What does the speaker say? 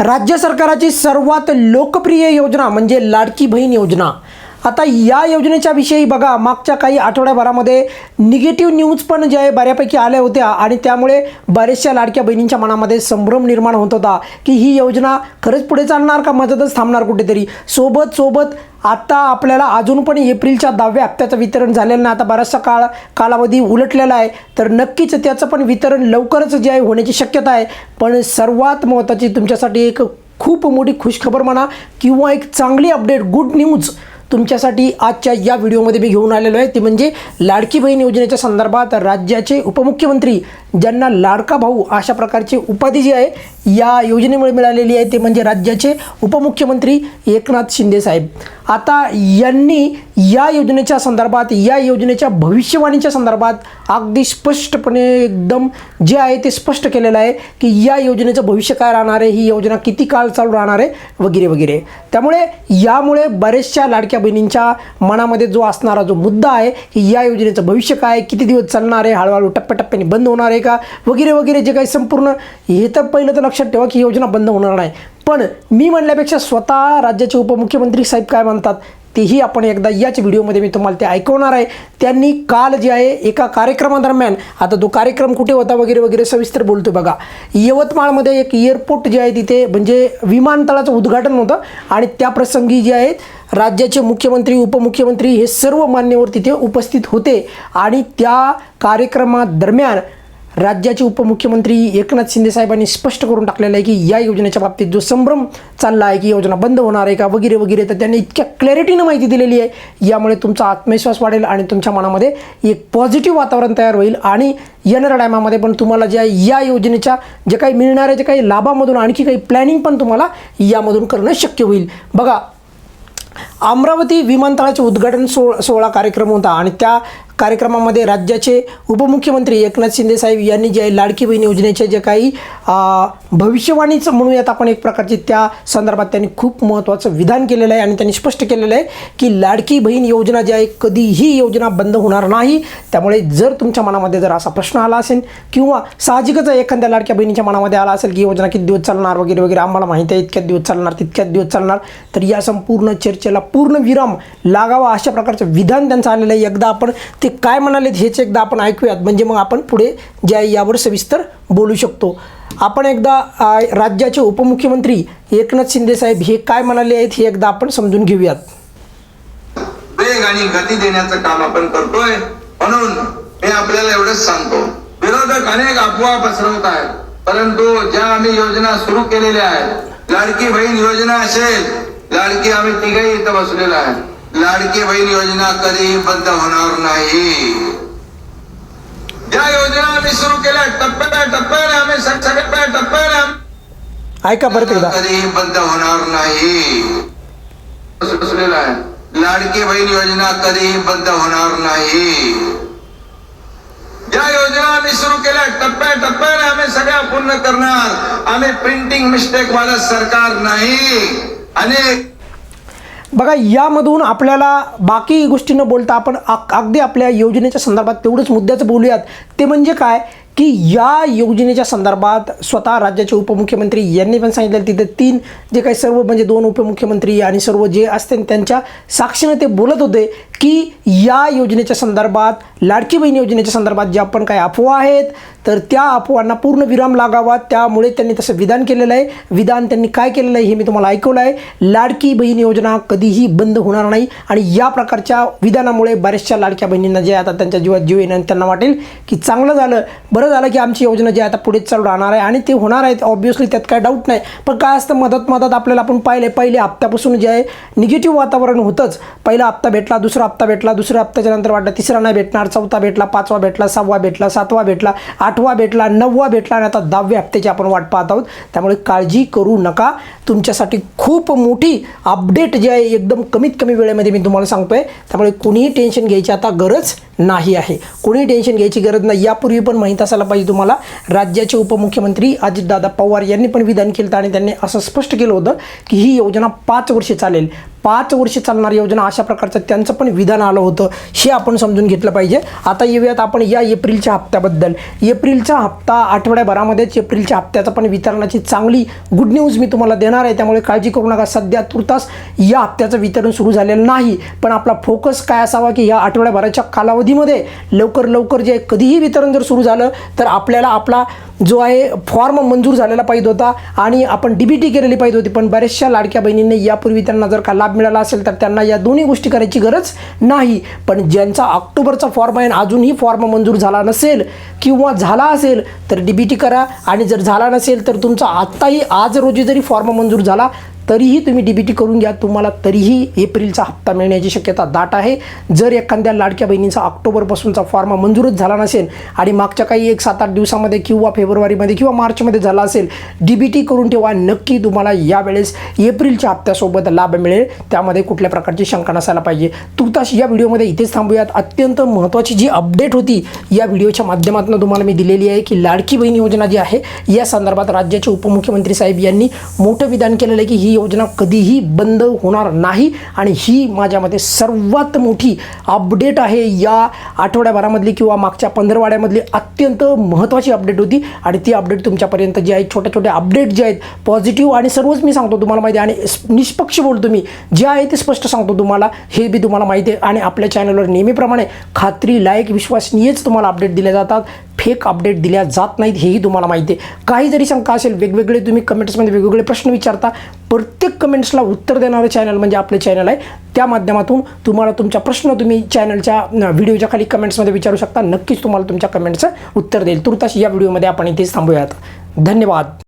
राज्य सरकाराची सर्वात लोकप्रिय योजना म्हणजे लाडकी बहीण योजना. आता या योजनेच्या विषयी बघा. मागच्या काही आठवड्याभरामध्ये निगेटिव्ह न्यूज पण जे आहे बऱ्यापैकी आल्या होत्या. आणि त्यामुळे बऱ्याचशा लाडक्या बहिणींच्या मनामध्ये संभ्रम निर्माण होत होता की ही योजना खरंच पुढे चालणार का? मदतच थांबणार कुठेतरी? सोबत सोबत आता आपल्याला अजून पण एप्रिलच्या दहाव्या हप्त्याचं वितरण झालेलं नाही. आता बराचसा काळ कालावधी उलटलेला आहे. तर नक्कीच त्याचं पण वितरण लवकरच जे आहे होण्याची शक्यता आहे. पण सर्वात महत्त्वाची तुमच्यासाठी एक खूप मोठी खुशखबर म्हणा किंवा एक चांगली अपडेट गुड न्यूज तुमच्यासाठी आजच्या या व्हिडिओमध्ये मी घेऊन आलेलो आहे. ती म्हणजे लाडकी बहीण योजनेच्या संदर्भात राज्याचे उपमुख्यमंत्री ज्यांना लाडका भाऊ अशा प्रकारची उपाधी जी आहे या योजनेमुळे मिळालेली आहे ते म्हणजे राज्याचे उपमुख्यमंत्री एकनाथ शिंदे साहेब. आता यांनी या योजनेच्या संदर्भात या योजनेच्या भविष्यवाणीच्या संदर्भात अगदी स्पष्टपणे एकदम जे आहे ते स्पष्ट केलेलं आहे की या योजनेचं भविष्य काय राहणार आहे ही योजना किती काळ चालू राहणार आहे वगैरे वगैरे. त्यामुळे यामुळे बऱ्याचशा लाडक्या बहिणींच्या मनामध्ये जो असणारा जो मुद्दा आहे की या योजनेचं भविष्य काय किती दिवस चालणार आहे हळूहळू टप्प्याटप्प्याने बंद होणार आहे का? वगैरे वगैरे जे काही संपूर्ण हे तर पहिलं तर लक्षात ठेवा की योजना बंद होणार नाही. पण मी म्हणल्यापेक्षा स्वतः राज्याचे उपमुख्यमंत्री साहेब काय म्हणतात तेही आपण एकदा याच व्हिडिओमध्ये मी तुम्हाला ते ऐकवणार आहे. त्यांनी काल जे आहे एका कार्यक्रमादरम्यान आता तो कार्यक्रम कुठे होता वगैरे वगैरे सविस्तर बोलतो बघा. यवतमाळमध्ये एक एअरपोर्ट जे आहे तिथे म्हणजे विमानतळाचं उद्घाटन होतं आणि त्या प्रसंगी जे आहेत राज्याचे मुख्यमंत्री उपमुख्यमंत्री हे सर्व मान्यवर तिथे उपस्थित होते. आणि त्या कार्यक्रमादरम्यान राज्याचे उपमुख्यमंत्री एकनाथ शिंदे साहेबांनी स्पष्ट करून टाकलेलं आहे की या योजनेच्या बाबतीत जो संभ्रम चालला आहे की योजना बंद होणार आहे का वगैरे वगैरे तर त्यांनी इतक्या क्लॅरिटीनं माहिती दिलेली आहे. यामुळे तुमचा आत्मविश्वास वाढेल आणि तुमच्या मनामध्ये एक पॉझिटिव्ह वातावरण तयार होईल. आणि येणाऱ्या टायमामध्ये पण तुम्हाला जे आहे या योजनेच्या जे काही मिळणाऱ्या जे काही लाभामधून आणखी काही प्लॅनिंग पण तुम्हाला यामधून करणं शक्य होईल. बघा अमरावती विमानतळाचे उद्घाटन सो सोहळा कार्यक्रम होता आणि त्या कार्यक्रमामध्ये राज्याचे उपमुख्यमंत्री एकनाथ शिंदे साहेब यांनी जे आहे लाडकी बहीण योजनेचे जे काही भविष्यवाणीच भविष्यवाणीचं म्हणूयात आपण एक प्रकारची त्या संदर्भात त्यांनी खूप महत्त्वाचं विधान केलेलं आहे आणि त्यांनी स्पष्ट केलेलं आहे की लाडकी बहीण योजना जी आहे कधीही योजना बंद होणार नाही. त्यामुळे जर तुमच्या मनामध्ये जर असा प्रश्न आला असेल किंवा साहजिकच एखाद्या लाडक्या बहिणीच्या मनामध्ये आला असेल की योजना किती दिवस चालणार वगैरे वगैरे आम्हाला माहिती आहे इतक्यात दिवस चालणार तितक्यात दिवस चालणार तर या संपूर्ण चर्चेला पूर्ण विराम लागावा अशा प्रकारचं विधान त्यांचं आलेलं आहे. एकदा आपण ते काय म्हणालेत हेच एकदा आपण ऐकूयात. म्हणजे मग आपण पुढे जे आहे यावर सविस्तर बोलू शकतो. आपण एकदा राज्याचे उपमुख्यमंत्री एकनाथ शिंदे साहेब हे काय म्हणाले आहेत हे एकदा आपण समजून घेऊयात. वेग आणि गती देण्याचं काम आपण करतोय. म्हणून मी आपल्याला एवढंच सांगतो. विरोधक अनेक अफवा पसरवत आहेत. परंतु ज्या आम्ही योजना सुरू केलेल्या आहेत लाडकी बहीण योजना असेल लाडकी आम्ही तिघही इथं बसलेलो आहे. लाडकी बहीण योजना कधीही बंद होणार नाही. ज्या योजना आम्ही सुरू केल्या. टप्प्या टप्प्याने आम्ही सगळ्या टप्प्याने आम्ही ऐका परत एकदा. कधीही बंद होणार नाही. आहे. लाडकी बहीण योजना कधीही बंद होणार नाही. ज्या योजना आम्ही सुरू केल्या. टप्प्या टप्प्याने आम्ही सगळ्या पूर्ण करणार. आम्ही प्रिंटिंग मिस्टेक वाला सरकार नाही. अनेक बघा यामधून आपल्याला बाकी गोष्टी न बोलता आपण अगदी आपल्या योजनेच्या संदर्भात तेवढंच मुद्द्याचं बोलूयात. ते म्हणजे काय? की या योजनेच्या संदर्भात स्वतः राज्याचे उपमुख्यमंत्री यांनी पण सांगितलं तिथे तीन जे काही सर्व म्हणजे दोन उपमुख्यमंत्री आणि सर्व जे असते त्यांच्या साक्षीनं ते बोलत होते. की या योजनेच्या संदर्भात लाडकी बहीण योजनेच्या संदर्भात ज्या पण काही अफवा आहेत तर त्या अफवांना पूर्ण विराम लागावा. त्यामुळे त्यांनी तसं विधान केलेलं आहे. विधान त्यांनी काय केलेलं आहे हे मी तुम्हाला ऐकवलं आहे. लाडकी बहीण योजना कधीही बंद होणार नाही आणि या प्रकारच्या विधानामुळे बऱ्याचशा लाडक्या बहिणींना जे आता त्यांच्या जीवात जीव येणं त्यांना वाटेल की चांगलं झालं. बरं झालं की आमची योजना जी आता पुढे चालू राहणार आहे आणि ते होणार आहेत. ऑब्व्हियसली त्यात काय डाऊट नाही. पण काय असतं मदत मदत आपल्याला आपण पाहिले. पहिले हप्त्यापासून जे आहे निगेटिव्ह वातावरण होतंच. पहिला हप्ता भेटला दुसरा हप्ता भेटला दुसऱ्या हप्त्याच्या नंतर वाटलं तिसरा नाही भेटणार चौथा भेटला पाचवा भेटला सहावा भेटला सातवा भेटला आठवा भेटला नववा भेटला आणि आता दहाव्या हप्त्याची आपण वाट पाहत आहोत. त्यामुळे काळजी करू नका. तुमच्यासाठी खूप मोठी अपडेट जी आहे एकदम कमीत कमी वेळेमध्ये मी तुम्हाला सांगतोय. त्यामुळे कोणीही टेन्शन घ्यायची आता गरज नाही आहे. कोणी टेन्शन घ्यायची गरज नाही. यापूर्वी पण माहीत असायला पाहिजे तुम्हाला. राज्याचे उपमुख्यमंत्री अजितदादा पवार यांनी पण विधान केलं होतं आणि त्यांनी असं स्पष्ट केलं होतं की ही योजना पाच वर्षे चालेल. पाच वर्षे चालणारी योजना अशा प्रकारचं त्यांचं पण विधान आलं होतं. हे आपण समजून घेतलं पाहिजे. आता येऊयात आपण या एप्रिलच्या हप्त्याबद्दल. एप्रिलचा हप्ता आठवड्याभरामध्येच एप्रिलच्या हप्त्याचा पण वितरणाची चांगली गुड न्यूज मी तुम्हाला देणार आहे. त्यामुळे काळजी करू नका. सध्या तुर्तास या हप्त्याचं वितरण सुरू झालेलं नाही. पण आपला फोकस काय असावा की या आठवड्याभराच्या कालावधी अवधीमध्ये लवकर लवकर जे कधीही वितरण जर सुरू झालं तर आपल्याला आपला जो आहे फॉर्म मंजूर झालेला पाहिजे होता आणि आपण डी बी टी केलेली पाहिजे होती. पण बऱ्याचशा लाडक्या बहिणींनी यापूर्वी त्यांना जर का लाभ मिळाला असेल तर त्यांना या दोन्ही गोष्टी करायची गरज नाही. पण ज्यांचा ऑक्टोबरचा फॉर्म आहे आणि अजूनही फॉर्म मंजूर झाला नसेल किंवा झाला असेल तर डी बी टी करा. आणि जर झाला नसेल तर तुमचा आत्ताही आज रोजी जरी फॉर्म मंजूर झाला तरीही तुम्ही डी बी टी करून घ्या. तुम्हाला तरीही एप्रिलचा हप्ता मिळण्याची शक्यता दाट आहे. जर एखाद्या लाडक्या बहिणींचा ऑक्टोबरपासूनचा फॉर्म मंजूरच झाला नसेल आणि मागच्या काही एक सात आठ दिवसामध्ये किंवा फेब्रुवारीमध्ये किंवा मार्चमध्ये झाला असेल डी बी टी करून ठेवा. नक्की तुम्हाला यावेळेस एप्रिलच्या हप्त्यासोबत लाभ मिळेल. त्यामध्ये कुठल्या प्रकारची शंका नसायला पाहिजे. तुर्तास या व्हिडिओमध्ये इथेच थांबूयात. अत्यंत महत्त्वाची जी अपडेट होती या व्हिडिओच्या माध्यमातून तुम्हाला मी दिलेली आहे की लाडकी बहीण योजना जी आहे या संदर्भात राज्याचे उपमुख्यमंत्री साहेब यांनी मोठं विधान केलेलं आहे की ही योजना कधीही बंद होणार नाही आणि ही माझ्या मते सर्वात मोठी अपडेट आहे. या आठवड्याभरामधली किंवा मागच्या पंधरवाड्यामधली अत्यंत महत्त्वाची अपडेट होती आणि ती अपडेट तुमच्यापर्यंत जी आहे छोट्या छोट्या अपडेट जे आहेत पॉझिटिव्ह आणि सर्वच मी सांगतो तुम्हाला माहिती आहे आणि निष्पक्ष बोलतो मी. जे आहे ते स्पष्ट सांगतो तुम्हाला हे बी तुम्हाला माहिती आहे. आणि आपल्या चॅनलवर नेहमीप्रमाणे खात्री लायक विश्वसनीयच तुम्हाला अपडेट दिल्या जातात. फेक अपडेट दिल्या जात नाहीत हेही तुम्हाला माहिती आहे. काही जरी शंका असेल वेगवेगळे तुम्ही कमेंट्समध्ये वेगवेगळे प्रश्न विचारता प्रत्येक कमेंट्सला उत्तर देणारं चॅनल म्हणजे आपलं चॅनल आहे. त्या माध्यमातून तुम्हाला तुमचा प्रश्न तुम्ही चॅनलच्या व्हिडिओच्या खाली कमेंट्समध्ये विचारू शकता. नक्कीच तुम्हाला तुमच्या कमेंटचं उत्तर देईल. तुर्तास या व्हिडिओमध्ये आपण इथेच थांबूयात. धन्यवाद.